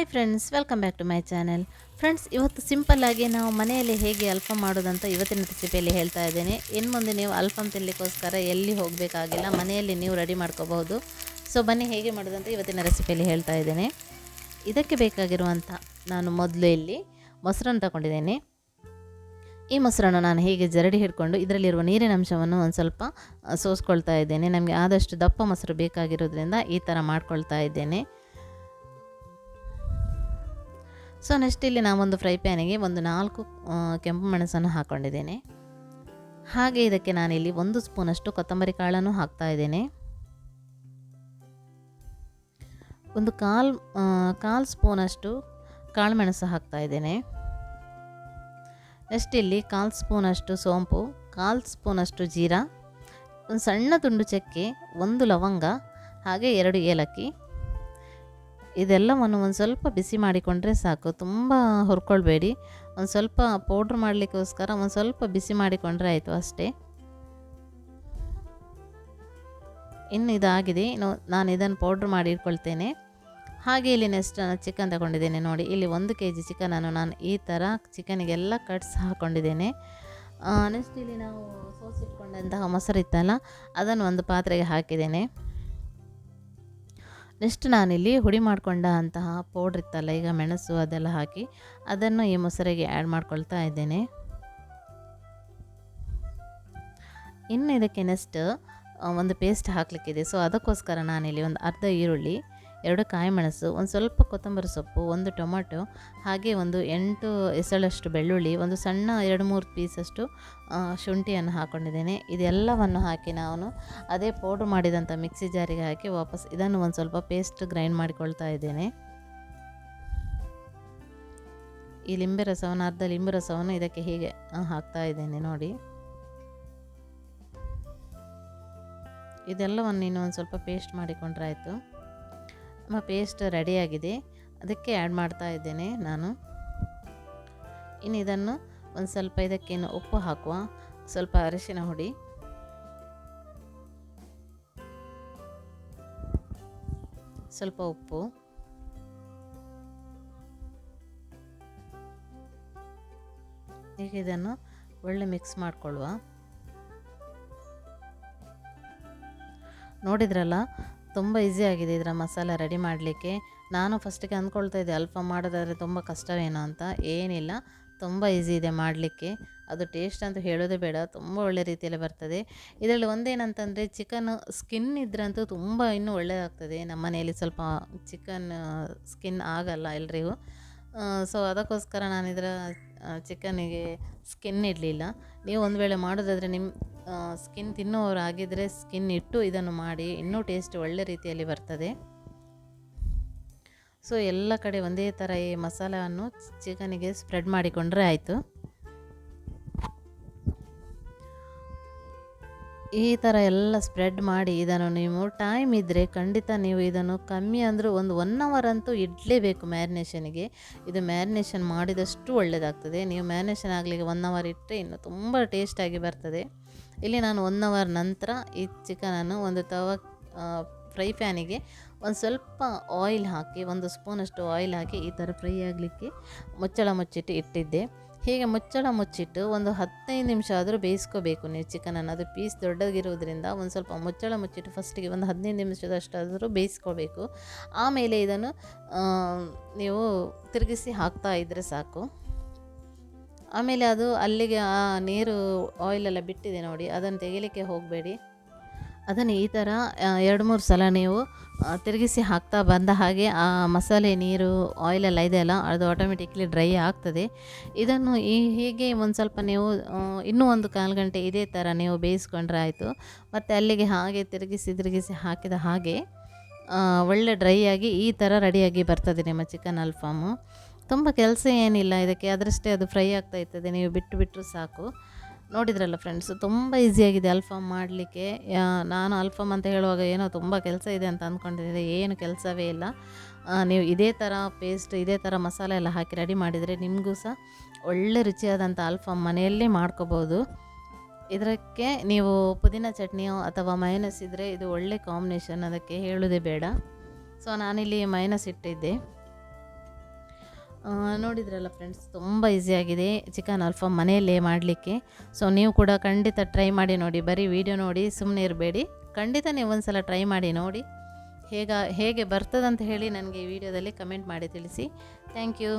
Hi friends welcome back to my channel friends ಇವತ್ತು ಸಿಂಪಲ್ಲಾಗಿ ನಾವು ಮನೆಯಲ್ಲಿ ಹೇಗೆ ಅಲ್ಫಮ್ ಮಾಡೋದಂತ ಇವತ್ತಿನ ರೆಸಿಪಿಯಲ್ಲಿ ಹೇಳ್ತಾ ಇದ್ದೇನೆ. ಇನ್ನು ಮುಂದೆ ನೀವು ಅಲ್ಫಮ್ ತಿನ್ನಲಿಕ್ಕೋಸ್ಕರ ಎಲ್ಲಿ ಹೋಗಬೇಕಾಗಿಲ್ಲ, ಮನೆಯಲ್ಲಿ ನೀವು ರೆಡಿ ಮಾಡ್ಕೋಬಹುದು. ಸೊ ಬನ್ನಿ ಹೇಗೆ ಮಾಡೋದಂತ ಇವತ್ತಿನ ರೆಸಿಪಿಯಲ್ಲಿ ಹೇಳ್ತಾ ಇದ್ದೇನೆ. ಇದಕ್ಕೆ ಬೇಕಾಗಿರುವಂಥ ನಾನು ಮೊದಲು ಇಲ್ಲಿ ಮೊಸರನ್ನು ತಗೊಂಡಿದ್ದೇನೆ. ಈ ಮೊಸರನ್ನು ನಾನು ಹೇಗೆ ಜರಡಿ ಹಿಡ್ಕೊಂಡು ಇದರಲ್ಲಿರುವ ನೀರಿನ ಅಂಶವನ್ನು ಒಂದು ಸ್ವಲ್ಪ ಸೋಸ್ಕೊಳ್ತಾ ಇದ್ದೇನೆ. ನಮಗೆ ಆದಷ್ಟು ದಪ್ಪ ಮೊಸರು ಬೇಕಾಗಿರೋದ್ರಿಂದ ಈ ಥರ ಮಾಡ್ಕೊಳ್ತಾ ಇದ್ದೇನೆ. ಸೊ ನೆಕ್ಸ್ಟ್ ಇಲ್ಲಿ ನಾವೊಂದು ಫ್ರೈ ಪ್ಯಾನಿಗೆ ಒಂದು ನಾಲ್ಕು ಕೆಂಪು ಮೆಣಸನ್ನು ಹಾಕ್ಕೊಂಡಿದ್ದೇನೆ ಹಾಗೆ ಇದಕ್ಕೆ ನಾನಿಲ್ಲಿ ಒಂದು ಸ್ಪೂನಷ್ಟು ಕೊತ್ತಂಬರಿ ಕಾಳನ್ನು ಹಾಕ್ತಾ ಇದ್ದೇನೆ. ಒಂದು ಕಾಲು ಕಾಲು ಸ್ಪೂನಷ್ಟು ಕಾಳುಮೆಣಸು ಹಾಕ್ತಾ ಇದ್ದೇನೆ. ನೆಕ್ಸ್ಟ್ ಇಲ್ಲಿ ಕಾಲು ಸ್ಪೂನಷ್ಟು ಸೋಂಪು, ಕಾಲು ಸ್ಪೂನಷ್ಟು ಜೀರಾ, ಒಂದು ಸಣ್ಣ ತುಂಡು ಚಕ್ಕೆ, ಒಂದು ಲವಂಗ, ಹಾಗೆ ಎರಡು ಏಲಕ್ಕಿ ಇದೆಲ್ಲವನ್ನು ಒಂದು ಸ್ವಲ್ಪ ಬಿಸಿ ಮಾಡಿಕೊಂಡ್ರೆ ಸಾಕು. ತುಂಬ ಹುರ್ಕೊಳ್ಬೇಡಿ. ಒಂದು ಸ್ವಲ್ಪ ಪೌಡ್ರ್ ಮಾಡಲಿಕ್ಕೋಸ್ಕರ ಒಂದು ಸ್ವಲ್ಪ ಬಿಸಿ ಮಾಡಿಕೊಂಡ್ರೆ ಆಯಿತು ಅಷ್ಟೇ. ಇನ್ನು ಇದಾಗಿದೆ. ಇನ್ನು ನಾನು ಇದನ್ನು ಪೌಡ್ರ್ ಮಾಡಿ ಇಟ್ಕೊಳ್ತೇನೆ. ಹಾಗೆ ಇಲ್ಲಿ ನೆಕ್ಸ್ಟ್ ಚಿಕನ್ ತಗೊಂಡಿದ್ದೇನೆ ನೋಡಿ. ಇಲ್ಲಿ ಒಂದು ಕೆ ಜಿ ಚಿಕನನ್ನು ನಾನು ಈ ಥರ ಚಿಕನಿಗೆಲ್ಲ ಕಟ್ಸ್ ಹಾಕ್ಕೊಂಡಿದ್ದೇನೆ ನೆಕ್ಸ್ಟ್ ಇಲ್ಲಿ ನಾವು ಸೋಸಿಟ್ಕೊಂಡಂತಹ ಮೊಸರು ಇತ್ತಲ್ಲ ಅದನ್ನು ಒಂದು ಪಾತ್ರೆಗೆ ಹಾಕಿದ್ದೇನೆ. ನೆಕ್ಸ್ಟ್ ನಾನಿಲ್ಲಿ ಹುಡಿ ಮಾಡಿಕೊಂಡ ಅಂತಹ ಪೌಡ್ರ್ ಇತ್ತಲ್ಲ, ಈಗ ಮೆಣಸು ಅದೆಲ್ಲ ಹಾಕಿ ಅದನ್ನು ಈ ಮೊಸರಿಗೆ ಆ್ಯಡ್ ಮಾಡ್ಕೊಳ್ತಾ ಇದ್ದೇನೆ. ಇನ್ನು ಇದಕ್ಕೆ ನೆಕ್ಸ್ಟ್ ಒಂದು ಪೇಸ್ಟ್ ಹಾಕಲಿಕ್ಕಿದೆ. ಸೊ ಅದಕ್ಕೋಸ್ಕರ ನಾನಿಲ್ಲಿ ಒಂದು ಅರ್ಧ ಈರುಳ್ಳಿ ಎರಡು ಕಾಯಿ ಮೆಣಸು, ಒಂದು ಸ್ವಲ್ಪ ಕೊತ್ತಂಬರಿ ಸೊಪ್ಪು, ಒಂದು ಟೊಮಾಟೊ, ಹಾಗೆ ಒಂದು ಎಂಟು ಎಸಳಷ್ಟು ಬೆಳ್ಳುಳ್ಳಿ, ಒಂದು ಸಣ್ಣ ಎರಡು ಮೂರು ಪೀಸಷ್ಟು ಶುಂಠಿಯನ್ನು ಹಾಕ್ಕೊಂಡಿದ್ದೇನೆ ಇದೆಲ್ಲವನ್ನು ಹಾಕಿ ನಾನು ಅದೇ ಪೌಡ್ರ್ ಮಾಡಿದಂಥ ಮಿಕ್ಸಿ ಜಾರಿಗೆ ಹಾಕಿ ವಾಪಸ್ ಇದನ್ನು ಒಂದು ಸ್ವಲ್ಪ ಪೇಸ್ಟ್ ಗ್ರೈಂಡ್ ಮಾಡಿಕೊಳ್ತಾ ಇದ್ದೇನೆ. ಈ ಲಿಂಬೆ ರಸವನ್ನು, ಅರ್ಧ ಲಿಂಬೆ ರಸವನ್ನು ಇದಕ್ಕೆ ಹೀಗೆ ಹಾಕ್ತಾ ಇದ್ದೇನೆ ನೋಡಿ. ಇದೆಲ್ಲವನ್ನು ಇನ್ನೊಂದು ಒಂದು ಸ್ವಲ್ಪ ಪೇಸ್ಟ್ ಮಾಡಿಕೊಂಡ್ರೆ ಆಯಿತು ನಮ್ಮ ಪೇಸ್ಟ್ ರೆಡಿಯಾಗಿದೆ. ಅದಕ್ಕೆ ಆ್ಯಡ್ ಮಾಡ್ತಾ ಇದ್ದೇನೆ ನಾನು. ಇನ್ನು ಇದನ್ನು ಒಂದು ಸ್ವಲ್ಪ ಇದಕ್ಕೆ ಇನ್ನು ಉಪ್ಪು ಹಾಕುವ. ಸ್ವಲ್ಪ ಅರಿಶಿನ ಹುಡಿ. ಸ್ವಲ್ಪ ಉಪ್ಪು. ಈಗ ಇದನ್ನು ಒಳ್ಳೆ ಮಿಕ್ಸ್ ಮಾಡಿಕೊಳ್ಳುವ. ನೋಡಿದ್ರಲ್ಲ ತುಂಬ ಈಸಿ ಆಗಿದೆ ಇದರ ಮಸಾಲ ರೆಡಿ ಮಾಡಲಿಕ್ಕೆ. ನಾನು ಫಸ್ಟಿಗೆ ಅಂದ್ಕೊಳ್ತಾ ಇದ್ದೆ, ಅಲ್ಪ ಮಾಡೋದಾದರೆ ತುಂಬ ಕಷ್ಟವೇನೋ ಅಂತ. ಏನಿಲ್ಲ, ತುಂಬ ಈಸಿ ಇದೆ ಮಾಡಲಿಕ್ಕೆ. ಅದು ಟೇಸ್ಟ್ ಅಂತ ಹೇಳೋದೇ ಬೇಡ, ತುಂಬ ಒಳ್ಳೆ ರೀತಿಯಲ್ಲಿ ಬರ್ತದೆ. ಇದರಲ್ಲಿ ಒಂದೇನಂತಂದರೆ ಚಿಕನ್ ಸ್ಕಿನ್ ಇದ್ರಂತೂ ತುಂಬ ಇನ್ನೂ ಒಳ್ಳೆಯದಾಗ್ತದೆ ನಮ್ಮ ಮನೆಯಲ್ಲಿ ಸ್ವಲ್ಪ ಚಿಕನ್ ಸ್ಕಿನ್ ಆಗಲ್ಲ ಎಲ್ರಿಗೂ. ಸೊ ಅದಕ್ಕೋಸ್ಕರ ನಾನು ಇದರ ಚಿಕನಿಗೆ ಸ್ಕಿನ್ ಇಡಲಿಲ್ಲ. ನೀವು ಒಂದು ವೇಳೆ ಮಾಡೋದಾದರೆ ನಿಮ್ಮ ಸ್ಕಿನ್ ತಿನ್ನೋರು ಆಗಿದ್ದರೆ ಸ್ಕಿನ್ ಇಟ್ಟು ಇದನ್ನು ಮಾಡಿ, ಇನ್ನೂ ಟೇಸ್ಟ್ ಒಳ್ಳೆ ರೀತಿಯಲ್ಲಿ ಬರ್ತದೆ. ಸೊ ಎಲ್ಲ ಕಡೆ ಒಂದೇ ಥರ ಈ ಮಸಾಲವನ್ನು ಚಿಕನಿಗೆ ಸ್ಪ್ರೆಡ್ ಮಾಡಿಕೊಂಡ್ರೆ ಆಯಿತು. ಈ ಥರ ಎಲ್ಲ ಸ್ಪ್ರೆಡ್ ಮಾಡಿ ಇದನ್ನು ನೀವು ಟೈಮ್ ಇದ್ದರೆ ಖಂಡಿತ ನೀವು ಇದನ್ನು ಕಮ್ಮಿ ಅಂದರೂ ಒಂದು ಒನ್ ಅವರ್ ಅಂತೂ ಇಡಲೇಬೇಕು ಮ್ಯಾರಿನೇಷನ್ಗೆ ಇದು ಮ್ಯಾರಿನೇಷನ್ ಮಾಡಿದಷ್ಟು ಒಳ್ಳೆಯದಾಗ್ತದೆ ನೀವು ಮ್ಯಾರಿನೇಷನ್ ಆಗಲಿಕ್ಕೆ ಒನ್ ಅವರ್ ಇಟ್ಟರೆ ಇನ್ನು ತುಂಬ ಟೇಸ್ಟಾಗಿ ಬರ್ತದೆ. ಇಲ್ಲಿ ನಾನು ಒನ್ ಅವರ್ ನಂತರ ಈ ಚಿಕನನ್ನು ಒಂದು ತವ ಫ್ರೈ ಪ್ಯಾನಿಗೆ ಒಂದು ಸ್ವಲ್ಪ ಆಯಿಲ್ ಹಾಕಿ, ಒಂದು ಸ್ಪೂನಷ್ಟು ಆಯಿಲ್ ಹಾಕಿ ಈ ಥರ ಫ್ರೈ ಆಗಲಿಕ್ಕೆ ಮುಚ್ಚಳ ಮುಚ್ಚಿಟ್ಟು ಇಟ್ಟಿದ್ದೆ. ಹೀಗೆ ಮುಚ್ಚಳ ಮುಚ್ಚಿಟ್ಟು ಒಂದು ಹದಿನೈದು ನಿಮಿಷ ಆದರೂ ಬೇಯಿಸ್ಕೋಬೇಕು ನೀವು ಚಿಕನನ್ನು ಅದು ಪೀಸ್ ದೊಡ್ಡದಿರೋದ್ರಿಂದ ಒಂದು ಸ್ವಲ್ಪ ಮುಚ್ಚಳ ಮುಚ್ಚಿಟ್ಟು ಫಸ್ಟಿಗೆ ಒಂದು ಹದಿನೈದು ನಿಮಿಷದಷ್ಟಾದರೂ ಬೇಯಿಸ್ಕೋಬೇಕು. ಆಮೇಲೆ ಇದನ್ನು ನೀವು ತಿರುಗಿಸಿ ಹಾಕ್ತಾ ಇದ್ದರೆ ಸಾಕು. ಆಮೇಲೆ ಅದು ಅಲ್ಲಿಗೆ ಆ ನೀರು ಆಯಿಲೆಲ್ಲ ಬಿಟ್ಟಿದೆ ನೋಡಿ, ಅದನ್ನು ತೆಗಿಲಿಕ್ಕೆ ಹೋಗಬೇಡಿ. ಅದನ್ನು ಈ ಥರ ಎರಡು ಮೂರು ಸಲ ನೀವು ತಿರುಗಿಸಿ ಹಾಕ್ತಾ ಬಂದ ಹಾಗೆ ಆ ಮಸಾಲೆ, ನೀರು ಆಯಿಲೆಲ್ಲ ಇದೆಯಲ್ಲ, ಅದು ಆಟೋಮೆಟಿಕ್ಲಿ ಡ್ರೈ ಆಗ್ತದೆ. ಇದನ್ನು ಈ, ಹೀಗೆ ಒಂದು ಸ್ವಲ್ಪ ನೀವು ಇನ್ನೂ ಒಂದು ಕಾಲು ಗಂಟೆ ಇದೇ ಥರ ನೀವು ಬೇಯಿಸ್ಕೊಂಡ್ರೆ ಆಯಿತು. ಮತ್ತು ಅಲ್ಲಿಗೆ ಹಾಗೆ ತಿರುಗಿಸಿ ತಿರುಗಿಸಿ ಹಾಕಿದ ಹಾಗೆ ಒಳ್ಳೆ ಡ್ರೈ ಆಗಿ ಈ ಥರ ರೆಡಿಯಾಗಿ ಬರ್ತದೆ ನಿಮ್ಮ ಚಿಕನ್ ಅಲ್ಫಾಮು. ತುಂಬ ಕೆಲಸ ಏನಿಲ್ಲ, ಇದಕ್ಕೆ ಅದರಷ್ಟೇ ಅದು ಫ್ರೈ ಆಗ್ತಾ ಇರ್ತದೆ, ನೀವು ಬಿಟ್ಟು ಬಿಟ್ಟರು ಸಾಕು. ನೋಡಿದ್ರಲ್ಲ ಫ್ರೆಂಡ್ಸ್ ತುಂಬ ಈಸಿಯಾಗಿದೆ ಅಲ್ಫಾಮ್ ಮಾಡಲಿಕ್ಕೆ. ನಾನು ಅಲ್ಫಾಮ್ ಅಂತ ಹೇಳುವಾಗ ಏನೋ ತುಂಬ ಕೆಲಸ ಇದೆ ಅಂತ ಅಂದ್ಕೊಂಡಿದ್ದೆ, ಏನು ಕೆಲಸವೇ ಇಲ್ಲ. ನೀವು ಇದೇ ಥರ ಪೇಸ್ಟ್ ಇದೇ ಥರ ಮಸಾಲೆ ಎಲ್ಲ ಹಾಕಿ ರೆಡಿ ಮಾಡಿದರೆ ನಿಮಗೂ ಸಹ ಒಳ್ಳೆ ರುಚಿಯಾದಂಥ ಅಲ್ಫಾಮ್ ಮನೆಯಲ್ಲೇ ಮಾಡ್ಕೋಬೋದು. ಇದಕ್ಕೆ ನೀವು ಪುದೀನ ಚಟ್ನಿಯೋ ಅಥವಾ ಮೈನಸ್ ಇದ್ದರೆ ಇದು ಒಳ್ಳೆ ಕಾಂಬಿನೇಷನ್ ಅದಕ್ಕೆ ಹೇಳೋದೇ ಬೇಡ. ಸೊ ನಾನಿಲ್ಲಿ ಮೈನಸ್ ಇಟ್ಟಿದ್ದೆ. ನೋಡಿದ್ರಲ್ಲ ಫ್ರೆಂಡ್ಸ್ ತುಂಬ ಈಸಿಯಾಗಿದೆ ಚಿಕನ್ ಅಲ್ಫಾಮ್ ಮನೆಯಲ್ಲೇ ಮಾಡಲಿಕ್ಕೆ. ಸೊ ನೀವು ಕೂಡ ಖಂಡಿತ ಟ್ರೈ ಮಾಡಿ ನೋಡಿ, ಬರೀ ವಿಡಿಯೋ ನೋಡಿ ಸುಮ್ಮನೆ ಇರಬೇಡಿ. ಖಂಡಿತ ನೀವು ಒಂದು ಸಲ ಟ್ರೈ ಮಾಡಿ ನೋಡಿ. ಹೇಗ, ಹೇಗೆ ಬರ್ತದಂತ ಹೇಳಿ ನನಗೆ ಈ ವಿಡಿಯೋದಲ್ಲಿ ಕಮೆಂಟ್ ಮಾಡಿ ತಿಳಿಸಿ. Thank you